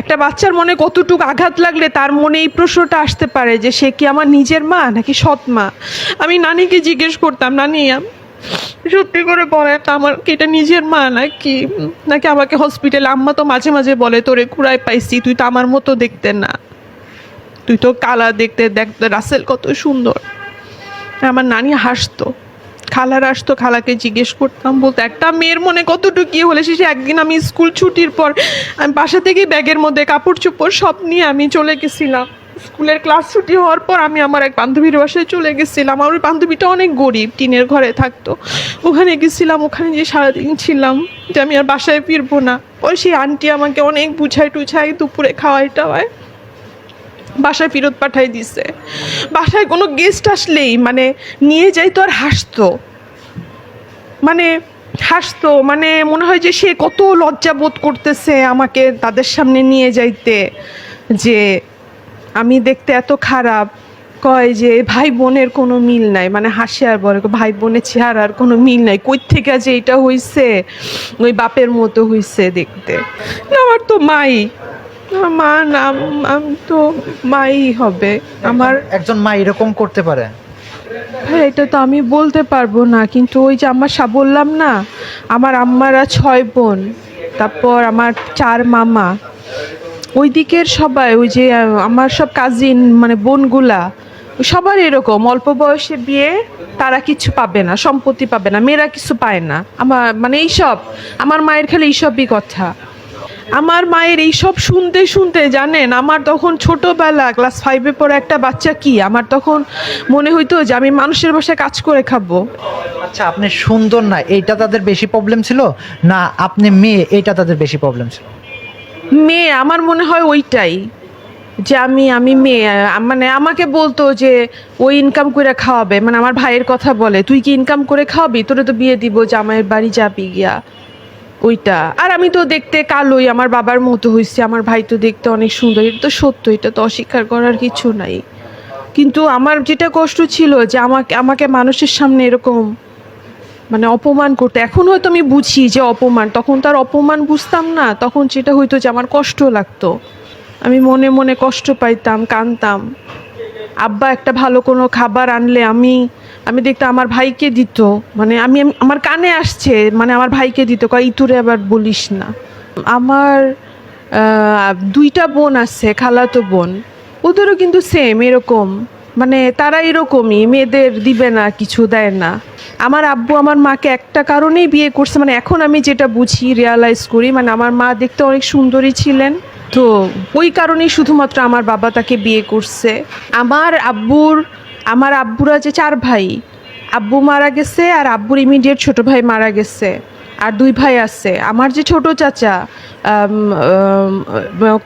একটা বাচ্চার মনে কতটুকু আঘাত লাগলে তার মনে এই প্রশ্নটা আসতে পারে যে সে কি আমার নিজের মা নাকি সৎ মা? আমি নানিকে জিজ্ঞেস করতাম, নানি সত্যি করে বলেন তো আমার কি এটা নিজের মা নাকি? নাকি আমাকে হসপিটালে আম্মা তো মাঝে মাঝে বলে, তোরে কুড়ায় পাইছি, তুই তো আমার মতো দেখতে না। তুই তো কালা দেখতে দেখতে রাসেল কত সুন্দর। আমার নানি হাসতো। খালার আসতো, খালাকে জিজ্ঞেস করতাম বলতো, একটা মেয়ের মনে কতটুকু কি হলে শেষে একদিন আমি স্কুল ছুটির পর আমি বাসা থেকে ব্যাগের মধ্যে কাপড় চোপড় সব নিয়ে আমি চলে গেছিলাম। স্কুলের ক্লাস ছুটি হওয়ার পর আমি আমার এক বান্ধবীর বাসায় চলে গেছিলাম। আমার ওই বান্ধবীটা অনেক গরিব, টিনের ঘরে থাকতো। ওখানে গেছিলাম, ওখানে যে সারাদিন ছিলাম যে আমি আর বাসায় ফিরবো না। ওই সেই আন্টি আমাকে অনেক বুঝাই টুঝাই দুপুরে খাওয়াই টাওয়ায় বাসায় ফেরত পাঠাই দিছে। বাসায় কোনো গেস্ট আসলেই মানে নিয়ে যাই তো আর হাসতো। মানে হাসতো মানে মনে হয় যে সে কত লজ্জা বোধ করতেছে আমাকে তাদের সামনে নিয়ে যাইতে যে আমি দেখতে এত খারাপ। কয় যে ভাই বোনের কোনো মিল নাই মানে হাসি আর বলে ভাই বোনের চেহারার কোনো মিল নাই, কই থেকে যে এটা হইছে? ওই বাপের মতো হইছে দেখতে। আমার তো মাই মা না আমি তো মাই হবে। আমার একজন মা এরকম করতে পারে? ভাই এটা তো আমি বলতে পারব না কিন্তু ওই যে আমার সা বললাম না আমার আম্মারা ছয় বোন তারপর আমার চার মামা। ওই দিকের সবাই ওই যে আমার সব কাজিন মানে বোনগুলা সবার এরকম অল্প বয়সে বিয়ে তারা কিছু পাবে না সম্পত্তি পাবে না মেয়েরা কিছু পায় না। আমার মানে এইসব আমার মায়ের খালি এইসবই কথা। আমার মায়ের এইসব শুনতে শুনতে জানেন আমার তখন ছোটবেলা ক্লাস ফাইভে পড়ে একটা বাচ্চা কি? আমার তখন মনে হইতো যে আমি মানুষের বাসায় কাজ করে খাব। আচ্ছা আপনি সুন্দর না এইটা তাদের বেশি প্রবলেম ছিল? না আপনি মেয়ে এটা তাদের বেশি প্রবলেম ছিল? মেয়ে আমার মনে হয় ওইটাই যে আমি আমি মেয়ে মানে আমাকে বলতো যে ওই ইনকাম করে খাওয়াবে। মানে আমার ভাইয়ের কথা বলে তুই কি ইনকাম করে খাওয়াবি? তোরে তো বিয়ে দিব জামাইয়ের বাড়ি যাবি গিয়া। ওইটা। আর আমি তো দেখতে কালোই, আমার বাবার মতো হয়েছে আমার ভাই তো দেখতে অনেক সুন্দর, এটা তো সত্য, এটা তো অস্বীকার করার কিছু নাই। কিন্তু আমার যেটা কষ্ট ছিল যে আমাকে আমাকে মানুষের সামনে এরকম মানে অপমান করতে, এখন হয়তো আমি বুঝি যে অপমান, তখন তার অপমান বুঝতাম না, তখন যেটা হইতো যে আমার কষ্ট লাগতো। আমি মনে মনে কষ্ট পাইতাম, কানতাম। আব্বা একটা ভালো কোনো খাবার আনলে আমি আমি দেখতাম আমার ভাইকে দিত। মানে আমি, আমি- আমার কানে আসছে মানে আমার ভাইকে দিত, কয়, ইতুরে আবার বলিস না। আমার দুইটা বোন আছে, খালাতো বোন। ওদেরও কিন্তু সেম এরকম। মানে তারা এরকমই, মেয়েদের দিবে না, কিছু দেয় না। আমার আব্বু আমার মাকে একটা কারণেই বিয়ে করছে। মানে এখন আমি যেটা বুঝি রিয়ালাইজ করি মানে আমার মা দেখতে অনেক সুন্দরী ছিলেন। তো ওই কারণেই শুধুমাত্র আমার বাবা তাকে বিয়ে করছে। আমার আব্বুর, আমার আব্বুরা যে চার ভাই, আব্বু মারা গেছে আর আব্বুর ইমিডিয়েট ছোট ভাই মারা গেছে আর দুই ভাই আছে। আমার যে ছোট চাচা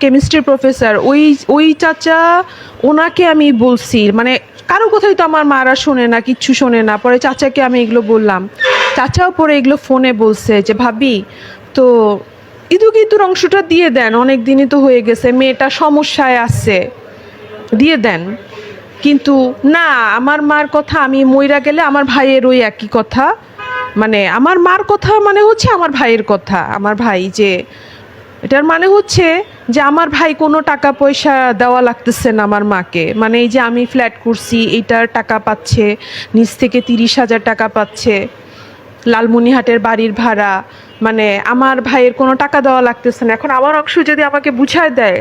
কেমিস্ট্রি প্রফেসর ওই ওই চাচা ওনাকে আমি বলছি মানে কারও কোথায় তো আমার মারা শোনে না, কিচ্ছু শোনে না। পরে চাচাকে আমি এগুলো বললাম। চাচাও পরে এগুলো ফোনে বলছে যে, ভাবি, তো ইদুক ইদুর অংশটা দিয়ে দেন, অনেক দিনই তো হয়ে গেছে, মেয়েটা সমস্যায় আছে, দিয়ে দেন। কিন্তু না, আমার মার কথা আমি মইরা গেলে আমার ভাইয়ের ওই একই কথা। মানে আমার মার কথা মানে হচ্ছে আমার ভাইয়ের কথা, আমার ভাই যে, এটার মানে হচ্ছে যে আমার ভাই কোনো টাকা পয়সা দেওয়া লাগতেছে না আমার মাকে। মানে এই যে আমি ফ্ল্যাট করছি, এইটার টাকা পাচ্ছে, নিচ থেকে তিরিশ হাজার টাকা পাচ্ছে লালমনিহাটের বাড়ির ভাড়া মানে আমার ভাইয়ের কোনো টাকা দেওয়া লাগতেছে না। এখন আমার অংশ যদি আমাকে বুঝায় দেয়,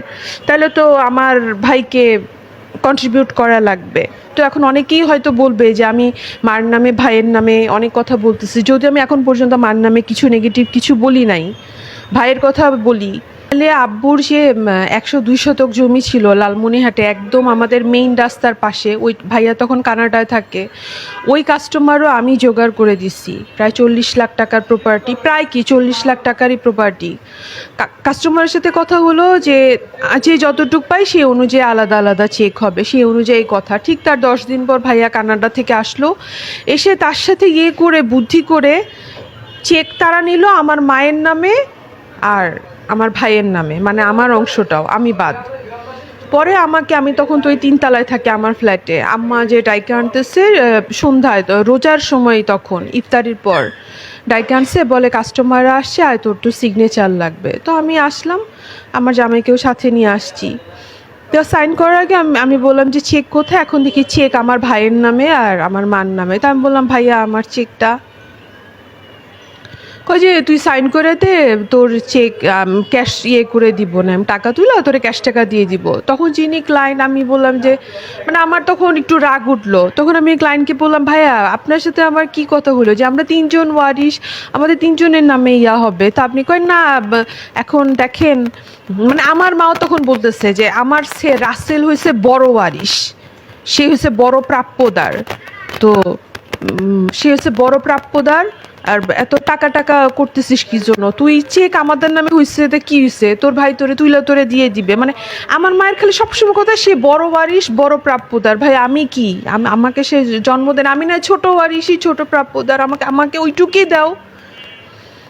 তাহলে তো আমার ভাইকে কন্ট্রিবিউট করা লাগবে। তো এখন অনেকেই হয়তো বলবে যে আমি মার নামে, ভাইয়ের নামে অনেক কথা বলতেছি। যদি আমি এখন পর্যন্ত মার নামে কিছু নেগেটিভ কিছু বলি নাই, ভাইয়ের কথা বলি আব্বুর যে একশো দুই শতক জমি ছিল লালমনিহাটে একদম আমাদের মেইন রাস্তার পাশে, ওই ভাইয়া তখন কানাডায় থাকে, ওই কাস্টমারও আমি জোগাড় করে দিছি প্রায় চল্লিশ লাখ টাকার প্রপার্টি প্রায় কি চল্লিশ লাখ টাকারই প্রপার্টি কাস্টমারের সাথে কথা হলো যে যে যতটুক পাই সেই অনুযায়ী আলাদা আলাদা চেক হবে সেই অনুযায়ী কথা। ঠিক তার দশ দিন পর ভাইয়া কানাডা থেকে আসলো, এসে তার সাথে ইয়ে করে, বুদ্ধি করে চেক তারা নিল আমার মায়ের নামে আর আমার ভাইয়ের নামে মানে আমার অংশটাও, আমি বাদ। পরে আমাকে, আমি তখন তো ওই তিনতলায় থাকি আমার ফ্ল্যাটে, আম্মা যে ডাইকে আনতেছে সন্ধ্যায় রোজার সময় তখন, ইফতারির পর, ডাইকে আনছে, বলে কাস্টমাররা আসছে আর তোর তো সিগনেচার লাগবে। তো আমি আসলাম, আমার জামাইকেও সাথে নিয়ে আসছি। তো সাইন করার আগে আমি আমি বললাম যে চেক কোথায়? এখন দেখি চেক আমার ভাইয়ের নামে আর আমার মার নামে। তো আমি বললাম, ভাইয়া, আমার চেকটা কই যে তুই সাইন করে দে, তোর চেক ক্যাশ ইয়ে করে দিব না আমি টাকা তুলে তোর ক্যাশ টাকা দিয়ে দিব। তখন যিনি ক্লায়েন্ট আমি বললাম যে মানে আমার তখন একটু রাগ উঠল। তখন আমি ক্লায়েন্টকে বললাম, ভাইয়া, আপনার সাথে আমার কি কথা হলো? যে আমরা তিনজন ওয়ারিশ, আমাদের তিনজনের নামে ইয়া হবে। তা আপনি কয়, না এখন দেখেন। মানে আমার মাও তখন বলতেছে যে, আমার সে রাসেল হয়েছে বড় ওয়ারিশ। সে হচ্ছে বড় প্রাপ্যদার। তো সে হচ্ছে বড় প্রাপ্যদার আর এত টাকা টাকা করতেছিস কি জন্য? তুই চেক আমাদের নামে হয়েছে তো কি হয়েছে তোর ভাই তোরে তুইলা তোরে দিয়ে দিবে। মানে আমার মায়ের খালি সবসময় কথা, সে বড় ওয়ারিশ, বড় প্রাপ্যদার। ভাই, আমি কি? আম- আমাকে সে জন্ম দেন, আমি না ছোট ওয়ারিশই ছোট প্রাপ্যদার। আমাকে আমাকে ওইটুকুই দাও।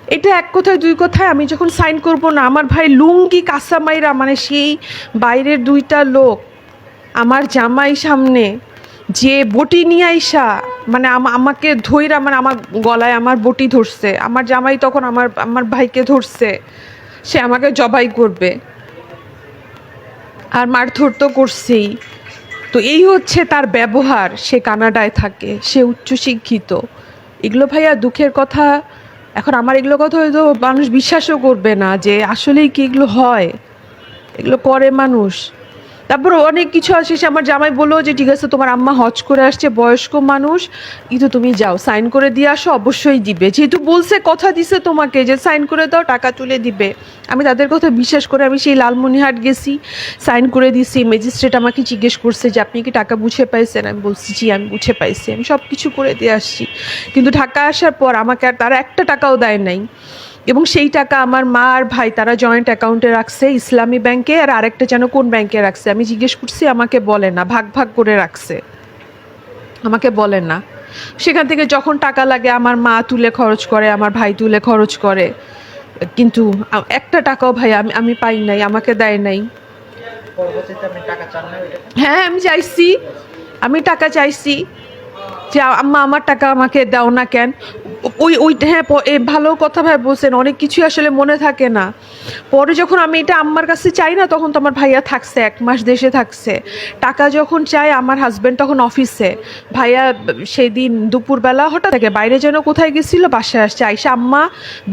এটা এক কথায়, দুই কথায় আমি যখন সাইন করব না, আমার ভাই লুঙ্গি কাসামাইরা মানে সেই বাইরের দুইটা লোক, আমার জামাই সামনে যে বটি নিয়ে আইসা মানে আমা- আমাকে ধইরা মানে আমার গলায় আমার বটি ধরছে, আমার জামাই তখন আমার আমার ভাইকে ধরছে, সে আমাকে জবাই করবে। আর মারধর তো করছেই। তো এই হচ্ছে তার ব্যবহার, সে কানাডায় থাকে, সে উচ্চশিক্ষিত। এগুলো ভাইয়া দুঃখের কথা, এখন আমার এগুলো কথা হয়তো মানুষ বিশ্বাসও করবে না যে আসলেই কি এগুলো হয়। এগুলো করে মানুষ। তারপর অনেক কিছু আছে সে আমার জামাই বলল যে, ঠিক আছে, তোমার আম্মা হজ করে আসছে, বয়স্ক মানুষ। কিন্তু তুমি যাও, সাইন করে দিয়ে আসো, অবশ্যই দিবে। যেহেতু বলছে, কথা দিছে তোমাকে যে, সাইন করে দাও, টাকা তুলে দিবে। আমি তাদের কথা বিশ্বাস করে আমি সেই লালমনিহাট গেছি, সাইন করে দিছি। ম্যাজিস্ট্রেট আমাকে জিজ্ঞেস করছে যে, আপনি কি টাকা বুঝে পাইছেন? আমি বলছি, জি, আমি বুঝে পাইছি। আমি সব কিছু করে দিয়ে আসছি। কিন্তু ঢাকা আসার পর আমাকে আর তারা একটা টাকাও দেয় নাই। এবং সেই টাকা আমার মা আর ভাই, তারা জয়েন্ট অ্যাকাউন্টে রাখছে ইসলামী ব্যাংকে আর আরেকটা যেন কোন ব্যাংকে রাখছে? আমি জিজ্ঞেস করছি, আমাকে বলে না, ভাগ ভাগ করে রাখছে। আমাকে বলে না। সেখান থেকে যখন টাকা লাগে, আমার মা তুলে খরচ করে, আমার ভাই তুলে খরচ করে। কিন্তু একটা টাকাও ভাই, আমি আমি পাই নাই, আমাকে দেয় নাই। হ্যাঁ আমি চাইছি, আমি টাকা চাইছি যে আম্মা, আমার টাকা আমাকে দাও না কেন? ওই ওই হ্যাঁ ভালো কথা ভাই বলছেন, অনেক কিছুই আসলে মনে থাকে না। পরে যখন আমি এটা আম্মার কাছে চাই না, তখন তো আমার ভাইয়া থাকছে, এক মাস দেশে থাকছে। টাকা যখন চাই আমার হাজব্যান্ড তখন অফিসে ভাইয়া সেই দিন দুপুরবেলা হঠাৎ থেকে, বাইরে যেন কোথায় গেছিল, বাসায় আসছে। আইসা আম্মা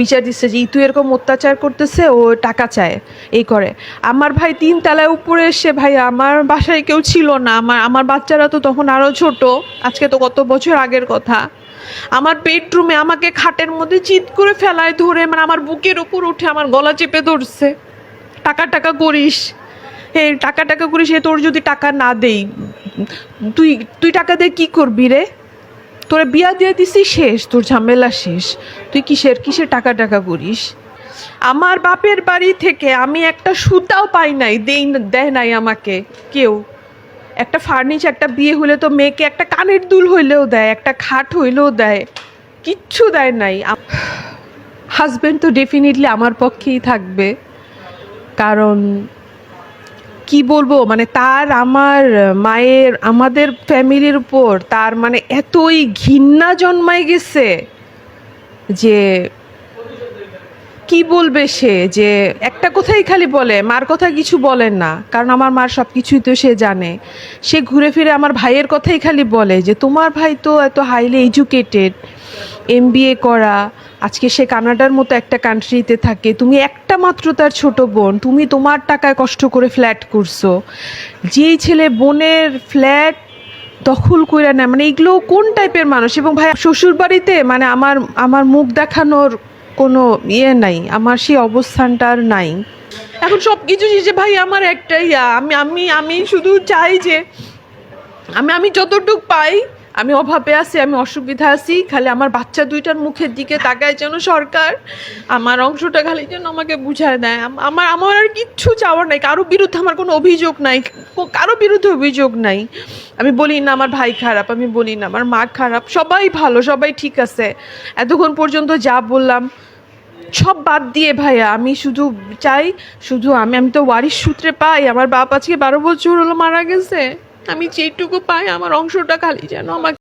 বিচার দিচ্ছে যে, ইতু এরকম অত্যাচার করতেছে, ও টাকা চায়। এই করে। আমার ভাই তিন তলায় উপরে এসে, ভাই, আমার বাসায় কেউ ছিল না, আমার আমার বাচ্চারা তো তখন আরও ছোট। আজকে তো কত বছর আগের কথা। আমার বেডরুমে আমাকে খাটের মধ্যে চিৎ করে ফেলায় ধরে মানে আমার বুকের উপর উঠে আমার গলা চেপে ধরছে। টাকা টাকা করিস। হে, টাকা টাকা করিস, হে, তোর যদি টাকা না দেই, তুই তুই টাকা দিয়ে কি করবি রে? তোরে বিয়া দিয়ে দিছি শেষ, তোর ঝামেলা শেষ। তুই কিসের কিসের টাকা টাকা করিস? আমার বাপের বাড়ি থেকে আমি একটা সুতাও পাই নাই, দেই, দেয় নাই আমাকে কেউ। একটা ফার্নিচার একটা বিয়ে হলে তো মেয়েকে একটা কানের দুল হইলেও দেয়, একটা খাট হইলেও দেয়। কিচ্ছু দেয় নাই। হাজব্যান্ড তো ডেফিনেটলি আমার পক্ষেই থাকবে। কারণ কি বলব মানে তার আমার মায়ের, আমাদের ফ্যামিলির উপর তার মানে এতই ঘৃণা জন্মায় গেছে যে কি বলবে সে যে একটা কথাই খালি বলে, মার কথা কিছু বলেন না, কারণ আমার মার সব কিছুই তো সে জানে। সে ঘুরে ফিরে আমার ভাইয়ের কথাই খালি বলে যে, তোমার ভাই তো এত হাইলি এডুকেটেড এম করা, আজকে সে কানাডার মতো একটা কান্ট্রিতে থাকে, তুমি একটা মাত্র তার ছোট বোন, তুমি তোমার টাকায় কষ্ট করে ফ্ল্যাট করছ। যেই ছেলে বোনের ফ্ল্যাট দখল কইরা নেয় মানে এগুলো কোন টাইপের মানুষ? এবং ভাই শ্বশুর বাড়িতে মানে আমার আমার মুখ দেখানোর কোনো ইয়ে নাই, আমার সেই অবস্থানটা আর নাই। এখন সব কিছু শেষে ভাই, আমার একটাই আমি আমি আমি শুধু চাই যে, আমি আমি যতটুক পাই, আমি অভাবে আছি, আমি অসুবিধা আছি, খালি আমার বাচ্চা দুইটার মুখের দিকে তাকায় যেন সরকার আমার অংশটা খালি যেন আমাকে বুঝায় দেয়। আমার আমার আর কিচ্ছু চাওয়ার নাই, কারও বিরুদ্ধে আমার কোনো অভিযোগ নাই, কারও বিরুদ্ধে অভিযোগ নাই। আমি বলি না আমার ভাই খারাপ, আমি বলি না আমার মা খারাপ, সবাই ভালো, সবাই ঠিক আছে। এতক্ষণ পর্যন্ত যা বললাম সব বাদ দিয়ে ভাইয়া, আমি শুধু চাই, শুধু আমি আমি তো ওয়ারিশ সূত্রে পাই, আমার বাপ আজকে বারো বছর হলো মারা গেছে, আমি যেটুকু পাই, আমার অংশটা খালি যেন আমাকে